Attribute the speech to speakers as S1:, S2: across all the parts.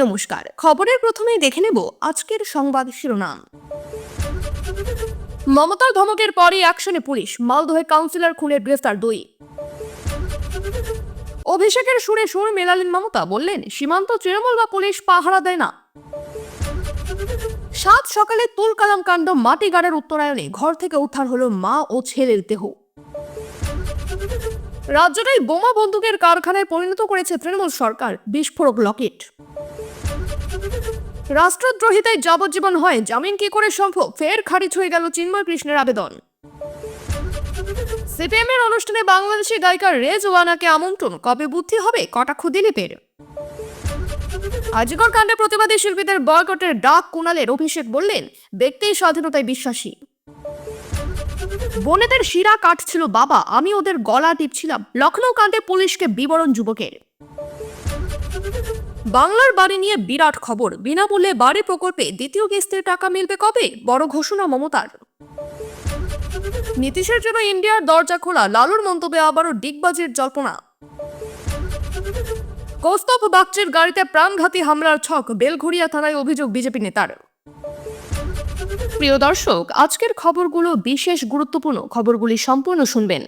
S1: নমস্কার। খবরের প্রথমেই দেখে নেব আজকের সংবাদ শিরোনাম। মমতার ধমকের পরই অ্যাকশনে পুলিশ, মালদহে কাউন্সিলর খুনের গ্রেফতার দুই। অভিষেকের সুরে সুর মেলালেন মমতা, বললেন, সীমান্ত তৃণমূল বা পুলিশ পাহারা দেয় না। সাত সকালে তুল কালাম কাণ্ড মাটিগাড়ের উত্তরায়ণে, ঘর থেকে উদ্ধার হলো মা ও ছেলের দেহ। রাজ্যটাই বোমা বন্দুকের কারখানায় পরিণত করেছে তৃণমূল সরকার। বিস্ফোরক লকেট। রাষ্ট্রদ্রোহিতায় যাবজ্জীবন হয়, জামিন কি করে সম্ভব? ফের খারিজ হয়ে গেল চিন্ময় কৃষ্ণের আবেদন। সিপিএম এর অনুষ্ঠানে বাংলাদেশি গায়িকা রেজ ওয়ানাকে আমন্ত্রণ। কবে বুদ্ধি হবে? কটাক্ষ দিলীপের। আজিকর কাণ্ডে প্রতিবাদী শিল্পীদের বয়কটের ডাক কুণালের অভিষেক বললেন ব্যক্তি স্বাধীনতায় বিশ্বাসী। বোনেদের শিরা কাটছিল বাবা, আমি ওদের গলা টিপছিলাম। লখনৌ কাণ্ডে পুলিশকে বিবরণ যুবকের। বাংলার বাড়ি নিয়ে বিরাট খবর। বিনামূল্যে বাড়ি প্রকল্পে দ্বিতীয় কিস্তির টাকা মিলবে কবে? বড় ঘোষণা মমতার। নীতিশের জন্য ইন্ডিয়ার দরজা খোলা, লালুর মন্তব্যে আবারও ডিগবাজির জল্পনা। কৌস্তভ বাগচির গাড়িতে প্রাণঘাতী হামলার ছক, বেলঘড়িয়া থানায় অভিযোগ বিজেপি নেতার। প্রিয় দর্শক, আজকের খবরগুলো বিশেষ গুরুত্বপূর্ণ। খবরগুলি সম্পূর্ণ শুনবেন।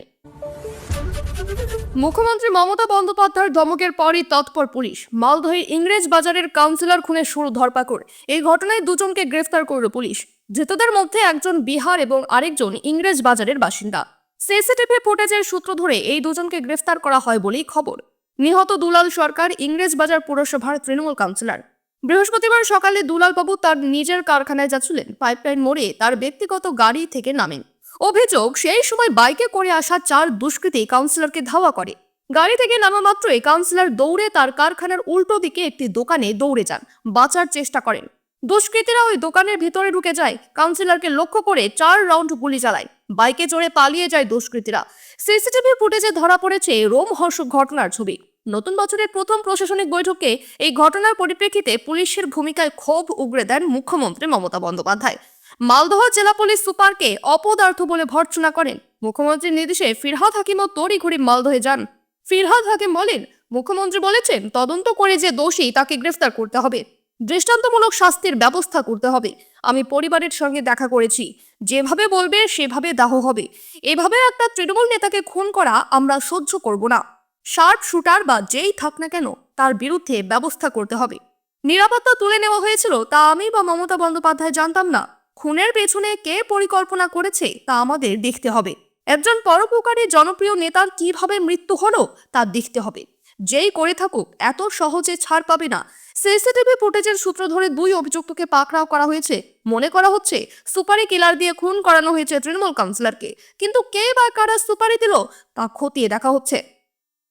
S1: মুখ্যমন্ত্রী মমতা বন্দ্যোপাধ্যায়ের ধমকের পরই তৎপর পুলিশ। মালদহের ইংরেজ বাজারের কাউন্সিলর খুনে শুরু ধরপাকড়। এই ঘটনায় দুজনকে গ্রেফতার করল পুলিশ। ধৃতদের মধ্যে একজন বিহার এবং আরেকজন ইংরেজ বাজারের বাসিন্দা। সিসিটিভি ফুটেজের সূত্র ধরে এই দুজনকে গ্রেফতার করা হয় বলেই খবর। নিহত দুলাল সরকার ইংরেজ বাজার পুরসভার তৃণমূল কাউন্সিলর। বৃহস্পতিবার সকালে দুলালবাবু তার নিজের কারখানায় যাচ্ছিলেন। পাইপলাইন মোড়ে তার ব্যক্তিগত গাড়ি থেকে নামেন। অভিযোগ, সেই সময় বাইকে করে আসা চার দুষ্কৃতী কাউন্সিলরকে ধাওয়া করে। গাড়ি থেকে নামা মাত্রই কাউন্সিলর দৌড়ে তার কারখানার উল্টো দিকে একটি দোকানে দৌড়ে যান। বাঁচার চেষ্টা করেন। দুষ্কৃতীরা ওই দোকানের ভিতরে ঢুকে যায়। কাউন্সিলরকে লক্ষ্য করে চার রাউন্ড গুলি চালায়। বাইকে চড়ে পালিয়ে যায় দুষ্কৃতীরা। সিসিটিভি ফুটেজে ধরা পড়েছে রোমহর্ষক ঘটনার ছবি। নতুন বছরের প্রথম প্রশাসনিক বৈঠকে এই ঘটনার পরিপ্রেক্ষিতে পুলিশের ভূমিকায় ক্ষোভ উগরে দেন মুখ্যমন্ত্রী মমতা বন্দ্যোপাধ্যায়। মালদহ জেলা পুলিশ সুপারকে অপদার্থ বলে ভর্ৎসনা করেন। মুখ্যমন্ত্রীর নির্দেশে ফিরহাদ হাকিমও তড়িঘড়ি মালদহে যান। ফিরহাদ হাকিম বলেন, মুখ্যমন্ত্রী বলেছেন, তদন্ত করে যে দোষী তাকে গ্রেফতার করতে হবে। দৃষ্টান্তমূলক শাস্তির ব্যবস্থা করতে হবে। আমি পরিবারের সঙ্গে দেখা করেছি। যেভাবে বলবে, সেভাবে দাহ হবে। এভাবে একটা তৃণমূল নেতাকে খুন করা আমরা সহ্য করব না। শার্প শুটার বা যেই থাক না কেন, তার বিরুদ্ধে ব্যবস্থা করতে হবে। নিরাপত্তা তুলে নেওয়া হয়েছিল, তা আমি বা মমতা বন্দ্যোপাধ্যায় জানতাম না। খুনের পেছনে কে পরিকল্পনা করেছে, তা আমাদের দেখতে হবে। একজন পরোপকারী জনপ্রিয় নেতার কীভাবে মৃত্যু হলো, তা দেখতে হবে। যেই করে থাকুক, এত সহজে ছাড় পাবে না। সিসিটিভি ফুটেজের সূত্র ধরে দুই অভিযুক্তকে পাকড়াও করা হয়েছে। মনে করা হচ্ছে, সুপারি কিলার দিয়ে খুন করানো হয়েছে তৃণমূল কাউন্সিলরকে। কিন্তু কে বা কারা সুপারি দিল, তা খতিয়ে দেখা হচ্ছে।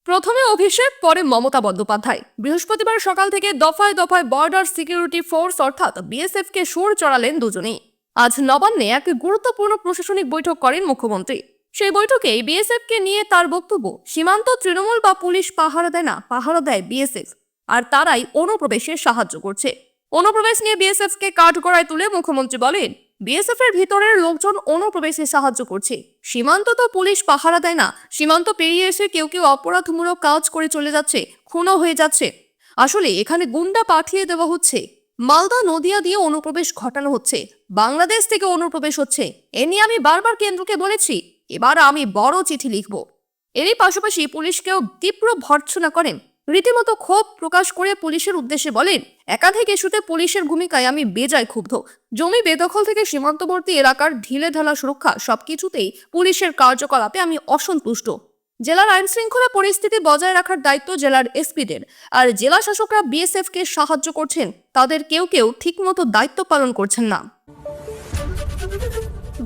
S1: প্রথমে অভিষেক, পরে মমতা বন্দ্যোপাধ্যায়। বৃহস্পতিবার সকাল থেকে দফায় দফায় বর্ডার সিকিউরিটি ফোর্স অর্থাৎ বিএসএফ কে সুর চড়ালেন দুজনেই। আজ নবান্নে এক গুরুত্বপূর্ণ প্রশাসনিক বৈঠক করেন মুখ্যমন্ত্রী। সেই বৈঠকে বিএসএফ কে নিয়ে তার বক্তব্য, সীমান্ত তৃণমূল বা পুলিশ পাহারা দেয় না, পাহারা দেয় বিএসএফ আর তারাই অনুপ্রবেশে সাহায্য করছে। অনুপ্রবেশ নিয়ে বিএসএফ কে কাঠ কাঠগড়ায় তুলে মুখ্যমন্ত্রী বলেন বিএসএফ এর ভিতরের লোকজন অনুপ্রবেশে সাহায্য করছে। সীমান্ত তো পুলিশ পাহারা দেয় না। সীমান্ত পেরিয়ে এসে কেউ কেউ অপরাধমূলক কাজ করে চলে যাচ্ছে, খুনও হয়ে যাচ্ছে। আসলে এখানে গুন্ডা পাঠিয়ে দেওয়া হচ্ছে। মালদা নদিয়া দিয়ে অনুপ্রবেশ ঘটানো হচ্ছে। বাংলাদেশ থেকে অনুপ্রবেশ হচ্ছে। এ নিয়ে আমি বারবার কেন্দ্রকে বলেছি। এবার আমি বড় চিঠি লিখব। এরই পাশাপাশি পুলিশকেও তীব্র ভর্ৎসনা করেন। রীতিমতো ক্ষোভ প্রকাশ করে পুলিশের উদ্দেশ্যে বলেন একাধিক ইস্যুতে পুলিশের ভূমিকায় আমি বেজায় ক্ষুব্ধ। জমি বেদখল থেকে সীমান্তবর্তী এলাকার ঢিলে ঢালা সুরক্ষা সবকিছুতেই পুলিশের কার্যকলাপে আমি অসন্তুষ্ট। জেলার আইন শৃঙ্খলা পরিস্থিতি বজায় রাখার দায়িত্ব জেলার এসপিদের। আর জেলা শাসকরা বিএসএফ কে সাহায্য করছেন, তাদের কেউ কেউ ঠিকমতো দায়িত্ব পালন করছেন না।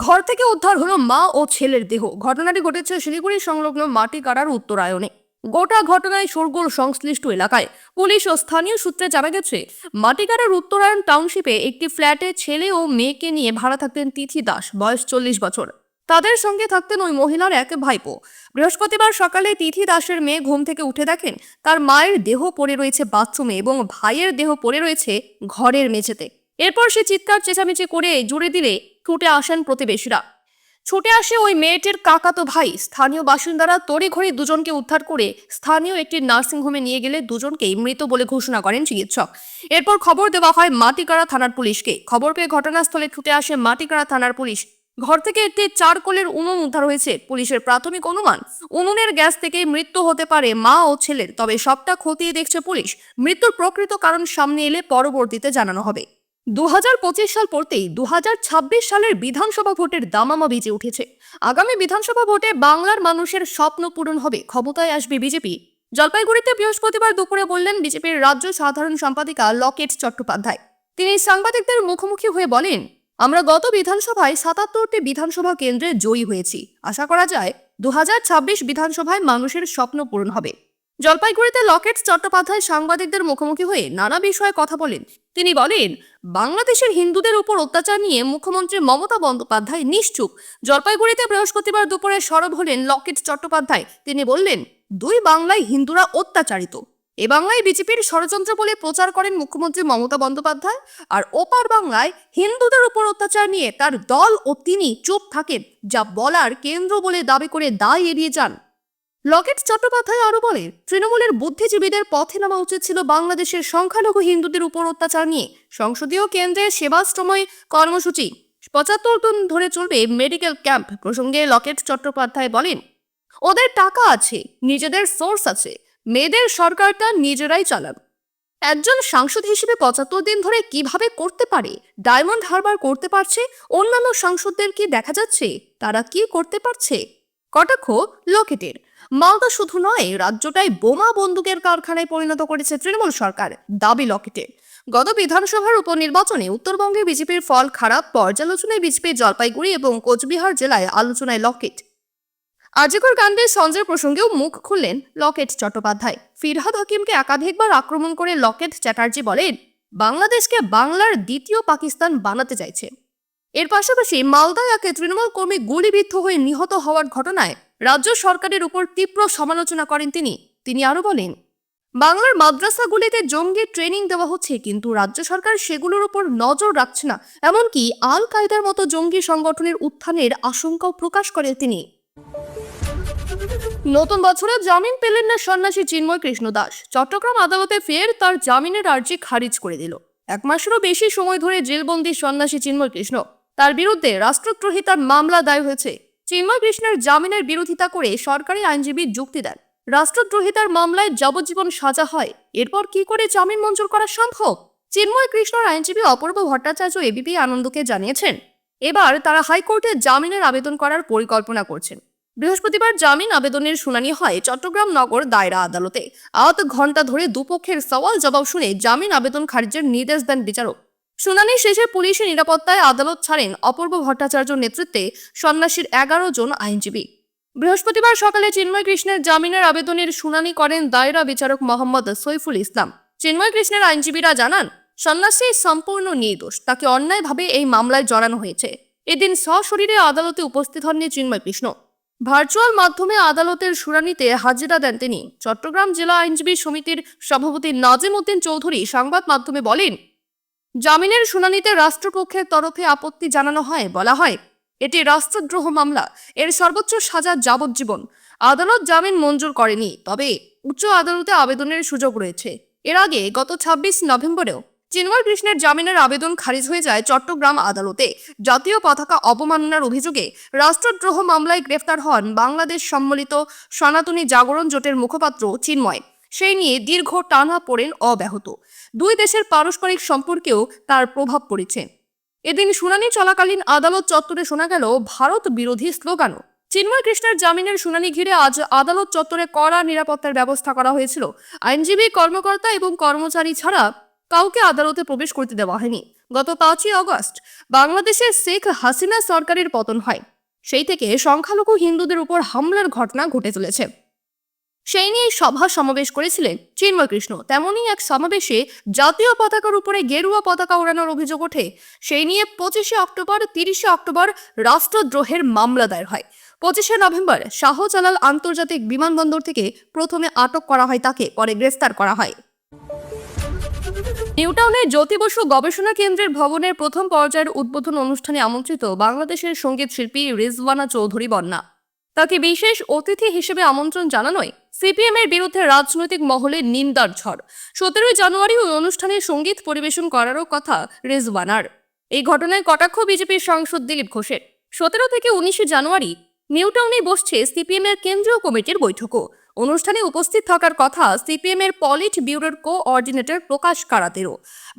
S1: ঘর থেকে উদ্ধার হলো মা ও ছেলের দেহ। ঘটনাটি ঘটেছে শিলিগুড়ি সংলগ্ন মাটি মাটিকাড়ার উত্তরায়ণে। গোটা ঘটনায় শোরগোল সংশ্লিষ্ট এলাকায়। পুলিশ ও স্থানীয় সূত্রে জানা গেছে, মাটিকাড়ার উত্তরায়ণ টাউনশিপে একটি ফ্ল্যাটে ছেলে ও মেয়েকে নিয়ে ভাড়া থাকতেন তিথি দাস, বয়স চল্লিশ বছর। তাদের সঙ্গে থাকতেন ওই মহিলার এক ভাইপো। বৃহস্পতিবার সকালে তিথি দাসের মেয়ে ঘুম থেকে উঠে দেখেন, তার মায়ের দেহ পড়ে রয়েছে বাথরুমে এবং ভাইয়ের দেহ পড়ে রয়েছে ঘরের মেঝেতে। এরপর সে চিৎকার চেঁচামেচি করে জুড়ে দিলে, ছুটে আসেন প্রতিবেশীরা। ছুটে আসে ওই মেয়েটির কাকাতো ভাই। স্থানীয় বাসিন্দারা তড়িঘড়ি দুজনকে উদ্ধার করে স্থানীয় একটি নার্সিংহোমে নিয়ে গেলে দুজনকেই মৃত বলে ঘোষণা করেন চিকিৎসক। এরপর খবর দেওয়া হয় মাটিকাড়া থানার পুলিশকে। খবর পেয়ে ঘটনাস্থলে ছুটে আসে মাটিকাড়া থানার পুলিশ। ঘর থেকে একটি চারকোলের উনুন উদ্ধার হয়েছে। পুলিশের প্রাথমিক অনুমান, উনুনের গ্যাস থেকেই মৃত্যু হতে পারে মা ও ছেলের। তবে সবটা খতিয়ে দেখছে পুলিশ। মৃত্যুর প্রকৃত কারণ সামনে এলে পরবর্তীতে জানানো হবে। দু হাজার পঁচিশ সাল পড়তেই দুহাজার ছাব্বিশ সালের বিধানসভা ভোটের দামামা বেজে উঠেছে। আগামী বিধানসভা ভোটে বাংলার মানুষের স্বপ্ন পূরণ হবে। ক্ষমতায় আসবে বিজেপি। জলপাইগুড়িতে বৃহস্পতিবার দুপুরে বললেন বিজেপির রাজ্য সাধারণ সম্পাদিকা লকেট চট্টোপাধ্যায়। তিনি সাংবাদিকদের মুখোমুখি হয়ে বলেন, আমরা গত বিধানসভায় সাতাত্তরটি বিধানসভা কেন্দ্রে জয়ী হয়েছি। আশা করা যায় দু হাজার ছাব্বিশ বিধানসভায় মানুষের স্বপ্ন পূরণ হবে। জলপাইগুড়িতে লকেট চট্টোপাধ্যায় সাংবাদিকদের মুখোমুখি হয়ে নানা বিষয়ে কথা বলেন। তিনি বলেন, বাংলাদেশের হিন্দুদের উপর অত্যাচার নিয়ে মুখ্যমন্ত্রী মমতা বন্দ্যোপাধ্যায় নিশ্চুপ। জলপাইগুড়িতে বৃহস্পতিবার দুপুরে সরব হলেন লকেট চট্টোপাধ্যায়। তিনি বললেন, দুই বাংলায় হিন্দুরা অত্যাচারিত। এ বাংলায় বিজেপির ষড়যন্ত্র বলে প্রচার করেন মুখ্যমন্ত্রী মমতা বন্দ্যোপাধ্যায়। আর ওপার বাংলায় হিন্দুদের উপর অত্যাচার নিয়ে তার দল ও তিনি চুপ থাকেন, যা বলার কেন্দ্র বলে দাবি করে দায় এড়িয়ে যান। লকেট চট্টোপাধ্যায় আরও বলেন, তৃণমূলের বুদ্ধিজীবীদের পথে নামা উচিত ছিল বাংলাদেশের সংখ্যালঘু হিন্দুদের উপর অত্যাচার নিয়ে। সংসদীয় কেন্দ্রের সেবাশ্রময় কর্মসূচি। পঁচাত্তর দিন ধরে চলবে মেডিকেল ক্যাম্প প্রসঙ্গে লকেট চট্টোপাধ্যায় বলেন, ওদের টাকা আছে, নিজেদের সোর্স আছে, মেয়েদের সরকারটা নিজেরাই চালান। একজন সাংসদ হিসেবে পঁচাত্তর দিন ধরে কীভাবে করতে পারে, ডায়মন্ড হারবার করতে পারছে, অন্যান্য সাংসদদের কি দেখা যাচ্ছে, তারা কি করতে পারছে? কটাক্ষ লকেটের। মালদা শুধু নয়, রাজ্যটাই বোমা বন্দুকের কারখানায় পরিণত করেছে তৃণমূল সরকার, দাবি লকেটের গত বিধানসভার উপনির্বাচনে উত্তরবঙ্গে বিজেপির ফল খারাপ, পর্যালোচনায় বিজেপি জলপাইগুড়ি এবং কোচবিহার জেলায় আলোচনায় লকেট। আজিকর কাণ্ডে সঞ্জয় প্রসঙ্গেও মুখ খুললেন লকেট চট্টোপাধ্যায়। ফিরহাদ হাকিমকে একাধিকবার আক্রমণ করে লকেট চ্যাটার্জি বলেন, বাংলাদেশকে বাংলার দ্বিতীয় পাকিস্তান বানাতে চাইছে। এর পাশাপাশি মালদায় একে তৃণমূল কর্মী গুলিবিদ্ধ হয়ে নিহত হওয়ার ঘটনায় রাজ্য সরকারের উপর তীব্র সমালোচনা করেন তিনি। তিনি আরও বলেন, বাংলার মাদ্রাসাগুলিতে জঙ্গি ট্রেনিং দেওয়া হচ্ছে, কিন্তু রাজ্য সরকার সেগুলোর উপর নজর রাখছে না। এমনকি আল কায়দার মতো জঙ্গি সংগঠনের উত্থানের আশঙ্কাও প্রকাশ করেন তিনি। নতুন বছরে জামিন পেলেন না সন্ন্যাসী চিন্ময় কৃষ্ণ দাস। চট্টগ্রাম আদালতে ফের তার জামিনের আর্জি খারিজ করে দিল। এক মাসেরও বেশি সময় ধরে জেলবন্দি সন্ন্যাসী চিন্ময় কৃষ্ণ, তার বিরুদ্ধে রাষ্ট্রদ্রোহিতার মামলা দায় হয়েছে। চিন্ময় কৃষ্ণের জামিনের বিরোধিতা করে সরকারি আইনজীবী যুক্তি দেন। রাষ্ট্রদ্রোহিতার মামলায় যাবজ্জীবন সাজা হয়। এরপর কি করে জামিন মঞ্জুর করা সম্ভব? চিন্ময় কৃষ্ণর আইনজীবী অপূর্ব ভট্টাচার্য এবিপি আনন্দকে জানিয়েছেন, এবার তারা হাইকোর্টে জামিনের আবেদন করার পরিকল্পনা করছেন। বৃহস্পতিবার জামিন আবেদনের শুনানি হয় চট্টগ্রাম নগর দায়রা আদালতে। আহত ঘণ্টা ধরে দুপক্ষের সওয়াল জবাব শুনে জামিন আবেদন খারিজের নির্দেশ দেন বিচারক। শুনানি শেষে পুলিশের নিরাপত্তায় আদালত ছাড়েন অপূর্ব ভট্টাচার্য নেতৃত্বে সন্ন্যাসীর এগারো জন আইনজীবী। বৃহস্পতিবার সকালে চিন্ময় কৃষ্ণের জামিনের আবেদনের শুনানি করেন দায়রা বিচারক মোহাম্মদ সৈফুল ইসলাম। চিন্ময় কৃষ্ণের আইনজীবীরা জানান, সন্ন্যাসী সম্পূর্ণ নির্দোষ, তাকে অন্যায়ভাবে এই মামলায় জড়ানো হয়েছে। এদিন সশরীরে আদালতে উপস্থিত হননি চিন্ময় কৃষ্ণ। ভার্চুয়াল মাধ্যমে আদালতের শুনানিতে হাজিরা দেন তিনি। চট্টগ্রাম জেলা আইনজীবী সমিতির সভাপতি নাজিম উদ্দিন চৌধুরী সংবাদ মাধ্যমে বলেন জামিনের শুনানিতে রাষ্ট্রপক্ষের তরফে আপত্তি জানানো হয়, বলা হয়, এটি রাষ্ট্রদ্রোহ মামলা। এর সর্বোচ্চ সাজা যাবজ্জীবন। আদালত জামিন মঞ্জুর করেনি, তবে উচ্চ আদালতে আবেদনের সুযোগ রয়েছে। এর আগে গত ছাব্বিশ নভেম্বরেও চিন্ময় কৃষ্ণের জামিনের আবেদন খারিজ হয়ে যায় চট্টগ্রাম আদালতে। জাতীয় পতাকা অবমাননার অভিযোগে রাষ্ট্রদ্রোহ মামলায় গ্রেফতার হন বাংলাদেশ সম্মিলিত সনাতনী জাগরণ জোটের মুখপাত্র চিন্ময়। সেই নিয়ে দীর্ঘ টানা পড়েন অব্যাহত। দুই দেশের পারস্পরিক সম্পর্কেও তার প্রভাব পড়েছে। এদিন শুনানি চলাকালীন আদালত চত্বরে শোনা গেল ভারত বিরোধী স্লোগানও। চিন্ময় কৃষ্ণের জামিনের শুনানি ঘিরে আজ আদালত চত্বরে কড়া নিরাপত্তার ব্যবস্থা করা হয়েছিল। আইনজীবী, কর্মকর্তা এবং কর্মচারী ছাড়া কাউকে আদালতে প্রবেশ করতে দেওয়া হয়নি। গত পাঁচই অগস্ট বাংলাদেশের শেখ হাসিনা সরকারের পতন হয়। সেই থেকে সংখ্যালঘু হিন্দুদের উপর হামলার ঘটনা ঘটে চলেছে। সেই নিয়ে সভা সমাবেশ করেছিলেন চিন্ময় কৃষ্ণ। তেমনই এক সমাবেশে জাতীয় পতাকার উপরে গেরুয়া পতাকা ওড়ানোর অভিযোগ ওঠে। সেই নিয়ে পঁচিশে অক্টোবর, তিরিশে অক্টোবর রাষ্ট্রদ্রোহের মামলা দায়ের হয়। পঁচিশে নভেম্বর শাহজালাল আন্তর্জাতিক বিমানবন্দর থেকে প্রথমে আটক করা হয় তাকে, পরে গ্রেফতার করা হয়। নিউটাউনের জ্যোতি বসু গবেষণা কেন্দ্রের ভবনের প্রথম পর্যায়ের উদ্বোধন অনুষ্ঠানে আমন্ত্রিত বাংলাদেশের সংগীত শিল্পী রিজওয়ানা চৌধুরী বন্যা। তাকে বিশেষ অতিথি হিসেবে আমন্ত্রণ জানানোয় সিপিএম এর বিরুদ্ধে রাজনৈতিক মহলে নিন্দার ঝড়। সতেরোই জানুয়ারি ওই অনুষ্ঠানে সংগীত পরিবেশন করারও কথা রেজওয়ানার এই ঘটনায় কটাক্ষ বিজেপির সাংসদ দিলীপ ঘোষের। সতেরো থেকে উনিশে জানুয়ারি নিউটাউনে বসছে সিপিএম এর কেন্দ্রীয় কমিটির বৈঠকও। অনুষ্ঠানে উপস্থিত থাকার কথা সিপিএম এর পলিট ব্যুরোর কোঅর্ডিনেটর প্রকাশ কারাতেরও।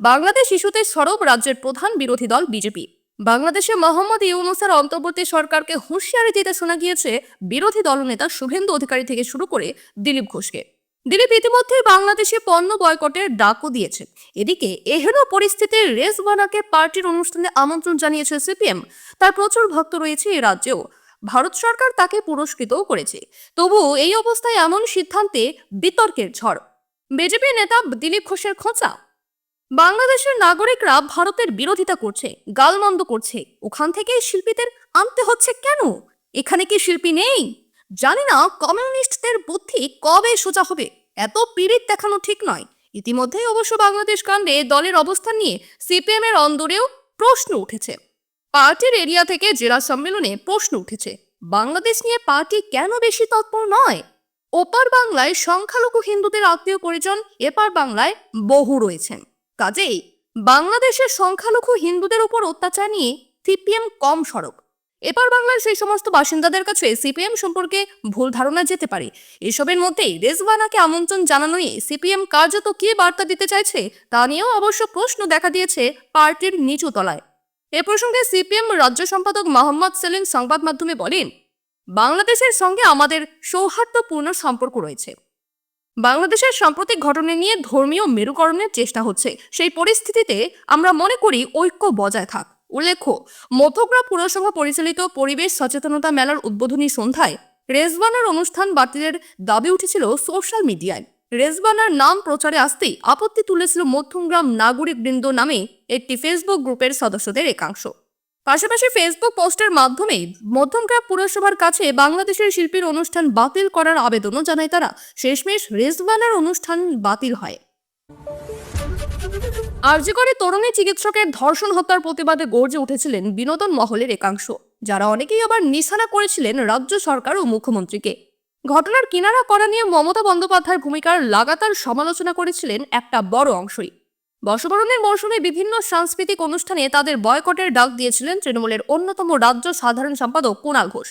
S1: বাংলাদেশ ইস্যুতে সরব রাজ্যের প্রধান বিরোধী দল বিজেপি। বাংলাদেশে মোহাম্মদ ইউনুসের অন্তর্বর্তী সরকারকে হুঁশিয়ারি দিতে শোনা গিয়েছে বিরোধী দলনেতা শুভেন্দু অধিকারী থেকে শুরু করে দিলীপ ঘোষকে। দিলীপ ইতিমধ্যে বাংলাদেশে পণ্য বয়কটের ডাকও দিয়েছেন এদিকে এহেন পরিস্থিতির রেজওয়ানাকে পার্টির অনুষ্ঠানে আমন্ত্রণ জানিয়েছে সিপিএম। তার প্রচুর ভক্ত রয়েছে এই রাজ্যেও। ভারত সরকার তাকে পুরস্কৃতও করেছে। তবু এই অবস্থায় এমন সিদ্ধান্তে বিতর্কের ঝড়। বিজেপি নেতা দিলীপ ঘোষের খোঁচা। বাংলাদেশের নাগরিকরা ভারতের বিরোধিতা করছে, গালমন্দ করছে। ওখান থেকে শিল্পীদের আনতে হচ্ছে কেন? এখানে কি শিল্পী নেই? জানি না কমিউনিস্টদের বুদ্ধি কবে সোজা হবে। এত পীড়িত দেখানো ঠিক নয়। ইতিমধ্যেই অবশ্য বাংলাদেশ কাণ্ডে দলের অবস্থান নিয়ে সিপিএম এর অন্দরেও প্রশ্ন উঠেছে। পার্টির এরিয়া থেকে জেলা সম্মেলনে প্রশ্ন উঠেছে, বাংলাদেশ নিয়ে পার্টি কেন বেশি তৎপর নয়? ওপার বাংলায় সংখ্যালঘু হিন্দুদের আত্মীয় পরিজন, এপার বাংলায় বহু রয়েছেন। কাজেই বাংলাদেশের সংখ্যালঘু হিন্দুদের উপর অত্যাচার নিয়ে সিপিএম কম সড়ক। এপার বাংলার সেই সমস্ত বাসিন্দাদের কাছে সিপিএম সম্পর্কে ভুল ধারণা যেতে পারে। এসবের মধ্যেই রেজওয়ানাকে আমন্ত্রণ জানানোয় সিপিএম কার্যত কি বার্তা দিতে চাইছে তা নিয়েও অবশ্য প্রশ্ন দেখা দিয়েছে পার্টির নিচু তলায়। এ প্রসঙ্গে সিপিএম রাজ্য সম্পাদক মোহাম্মদ সেলিম সংবাদ মাধ্যমে বলেন, বাংলাদেশের সঙ্গে আমাদের সৌহার্দ্যপূর্ণ সম্পর্ক রয়েছে। বাংলাদেশের সাম্প্রতিক ঘটনা নিয়ে ধর্মীয় মেরুকরণের চেষ্টা হচ্ছে। সেই পরিস্থিতিতে আমরা মনে করি ঐক্য বজায় থাক। উল্লেখ্য মধ্যগ্রাম পুরসভা পরিচালিত পরিবেশ সচেতনতা মেলার উদ্বোধনী সন্ধ্যায় রেজবানার অনুষ্ঠান বাতিলের দাবি উঠেছিল সোশ্যাল মিডিয়ায়। রেজবানার নাম প্রচারে আসতেই আপত্তি তুলেছিল মধ্যমগ্রাম নাগরিক বৃন্দ নামে একটি ফেসবুক গ্রুপের সদস্যদের একাংশ। পাশাপাশি ফেসবুক পোস্টের মাধ্যমে মধ্যমগ্রাম পুরসভার কাছে বাংলাদেশের শিল্পীর অনুষ্ঠান বাতিল করার আবেদনও জানায় তারা। শেষমেশ রেজবানার অনুষ্ঠান বাতিল হয়। আরজিকরে তরুণী চিকিৎসকের ধর্ষণ হত্যার প্রতিবাদে গর্জে উঠেছিলেন বিনোদন মহলের একাংশ, যারা অনেকেই আবার নিশানা করেছিলেন রাজ্য সরকার ও মুখ্যমন্ত্রীকে। ঘটনার কিনারা করা নিয়ে মমতা বন্দ্যোপাধ্যায়ের ভূমিকার লাগাতার সমালোচনা করেছিলেন একটা বড় অংশই। বর্ষবরণের মৌসুমে বিভিন্ন সাংস্কৃতিক অনুষ্ঠানে তাদের বয়কটের ডাক দিয়েছিলেন তৃণমূলের অন্যতম রাজ্য সাধারণ সম্পাদক কুণাল ঘোষ।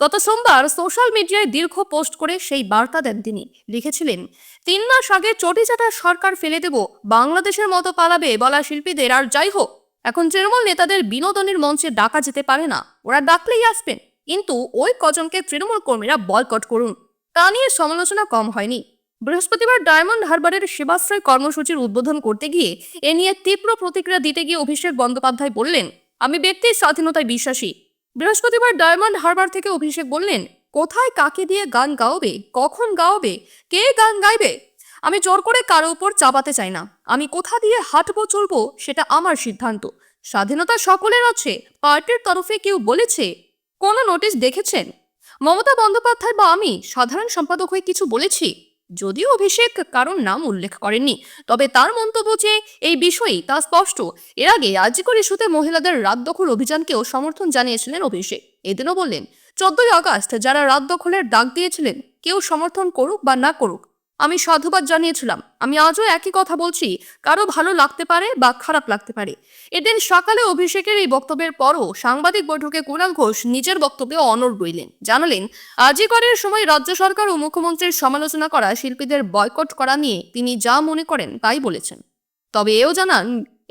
S1: গত সোমবার সোশ্যাল মিডিয়ায় দীর্ঘ পোস্ট করে সেই বার্তা দেন তিনি। লিখেছিলেন, তিন মাস আগে চটিচাটা সরকার ফেলে দেব, বাংলাদেশের মতো পালাবে বলা শিল্পীদের আর যাই হোক, এখন তৃণমূল নেতাদের বিনোদনের মঞ্চে ডাকা যেতে পারে না, ওরা ডাকলেই আসবেন। কিন্তু ওই কজনকে তৃণমূল কর্মীরা বয়কট করুন, তা নিয়ে সমালোচনা কম হয়নি। বৃহস্পতিবার ডায়মন্ড হারবারের সেবাশ্রয় কর্মসূচির উদ্বোধন করতে গিয়ে এ নিয়ে তীব্র প্রতিক্রিয়া দিতে গিয়ে অভিষেক বন্দ্যোপাধ্যায় বললেন, আমি ব্যক্তির স্বাধীনতায় বিশ্বাসী। বৃহস্পতিবার ডায়মন্ড হারবার থেকে অভিষেক বললেন, কোথায় কাকে দিয়ে গান গাওবে? কখন গাওবে? কে গান গাইবে? আমি জোর করে কারও উপর চাপাতে চাই না। আমি কোথা দিয়ে হাঁটবো, চলবো, সেটা আমার সিদ্ধান্ত। স্বাধীনতা সকলের আছে। পার্টির তরফে কেউ বলেছে? কোনো নোটিশ দেখেছেন? মমতা বন্দ্যোপাধ্যায় বা আমি সাধারণ সম্পাদক হয়ে কিছু বলেছি? যদিও অভিষেক কারণ নাম উল্লেখ করেননি, তবে তার মন্তব্য যে এই বিষয়েই তা স্পষ্ট। এর আগে আজিকর ইস্যুতে মহিলাদের রাত দখল অভিযানকেও সমর্থন জানিয়েছিলেন অভিষেক। এদিনও বললেন, চোদ্দই আগস্ট যারা রাত দখলের ডাক দিয়েছিলেন, কেউ সমর্থন করুক বা না করুক আমি সাধুবাদ জানিয়েছিলাম। আমি আজও একই কথা বলছি, কারও ভালো লাগতে পারে বা খারাপ লাগতে পারে। এদিন সকালে অভিষেকের এই বক্তব্যের পরও সাংবাদিক বৈঠকে কুণাল ঘোষ নিজের বক্তব্যে অনড় রইলেন। জানালেন আজিকরের সময় রাজ্য সরকার ও মুখ্যমন্ত্রীর সমালোচনা করা শিল্পীদের বয়কট করা নিয়ে তিনি যা মনে করেন তাই বলেছেন। তবে এও জানান,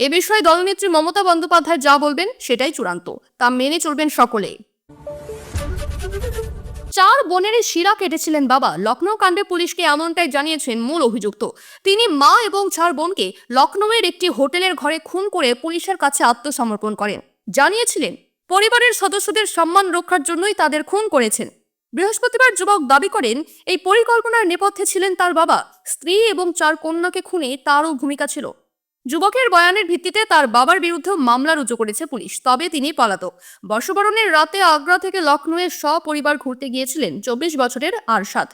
S1: এ বিষয়ে দলনেত্রী মমতা বন্দ্যোপাধ্যায় যা বলবেন সেটাই চূড়ান্ত। তা মেনে চলবেন সকলেই। চার বোনের শিরা কেটেছিলেন বাবা। লখনৌ কাণ্ডে পুলিশকে এমনটাই জানিয়েছেন মূল অভিযুক্ত। তিনি মা এবং চার বোনকে লখনৌয়ের একটি হোটেলের ঘরে খুন করে পুলিশের কাছে আত্মসমর্পণ করেন। জানিয়েছিলেন, পরিবারের সদস্যদের সম্মান রক্ষার জন্যই তাদের খুন করেছেন। বৃহস্পতিবার যুবক দাবি করেন, এই পরিকল্পনার নেপথ্যে ছিলেন তার বাবা। স্ত্রী এবং চার কন্যাকে খুনে তারও ভূমিকা ছিল। যুবকের বয়ানের ভিত্তিতে তার বাবার বিরুদ্ধে মামলা রুজু করেছে পুলিশ, তবে তিনি পলাতক। বর্ষবরণের রাতে আগ্রা থেকে লখনৌয়ে সপরিবার ঘুরতে গিয়েছিলেন চব্বিশ বছরের আরশাদ।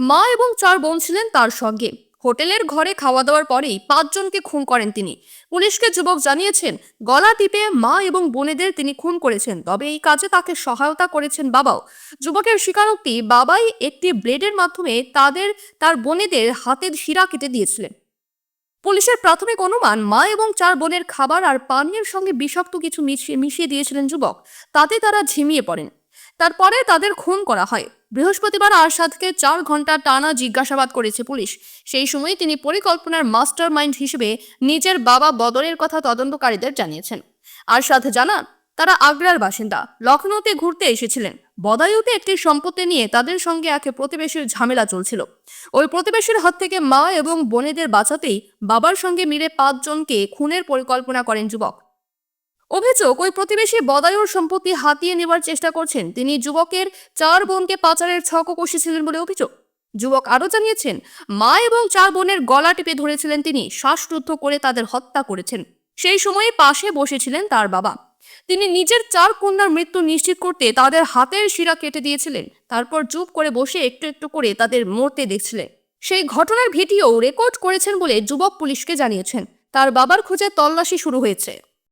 S1: মা এবং চার বোন ছিলেন তার সঙ্গে। হোটেলের ঘরে খাওয়া দাওয়ার পরেই পাঁচজনকে খুন করেন তিনি। পুলিশকে যুবক জানিয়েছেন, গলা টিপে মা এবং বোনেদের তিনি খুন করেছেন, তবে এই কাজে তাকে সহায়তা করেছেন বাবাও। যুবকের স্বীকারোক্তি, বাবাই একটি ব্লেডের মাধ্যমে তাদের, তার বোনেদের হাতের শিরা কেটে দিয়েছিলেন। পুলিশের প্রাথমিক অনুমান, মা এবং চার বোনের খাবার আর পানীয়ের সঙ্গে বিষাক্ত কিছু মিশিয়ে দিয়েছিলেন যুবক। তাতে তারা ঝিমিয়ে পড়েন। তারপরে তাদের খুন করা হয়। বৃহস্পতিবার আরশাদকে চার ঘণ্টা টানা জিজ্ঞাসাবাদ করেছে পুলিশ। সেই সময় তিনি পরিকল্পনার মাস্টার মাইন্ড হিসেবে নিজের বাবা বদরের কথা তদন্তকারীদের জানিয়েছেন। আরশাদ জানান, তারা আগ্রার বাসিন্দা। লখনৌতে ঘুরতে এসেছিলেন। বদায়ুতে একটি সম্পত্তি নিয়ে তাদের সঙ্গে একে প্রতিবেশীর ঝামেলা চলছিল। ওই প্রতিবেশীর হাত থেকে মা এবং বোনেদের বাঁচাতেই বাবার সঙ্গে মিলে পাঁচজনকে খুনের পরিকল্পনা করেন যুবক। অভিযোগ, ওই প্রতিবেশী বদায়ুর সম্পত্তি হাতিয়ে নেবার চেষ্টা করছেন। তিনি যুবকের চার বোনকে পাচারের ছকও কষেছিলেন বলে অভিযোগ। যুবক আরও জানিয়েছেন, মা এবং চার বোনের গলা টিপে ধরেছিলেন তিনি, শ্বাসরুদ্ধ করে তাদের হত্যা করেছেন। সেই সময়ে পাশে বসেছিলেন তার বাবা। তিনি নিজের চার কন্যার মৃত্যু নিশ্চিত করতে তাদের হাতের শিরা কেটে দিয়েছিলেন। তারপর চুপ করে বসে একটু একটু করে তাদের মরতে দেখছিলেন। সেই ঘটনার ভিডিও রেকর্ড করেছেন বলে যুবক পুলিশকে জানিয়েছেন। তার বাবার খোঁজে তল্লাশি শুরু হয়েছে।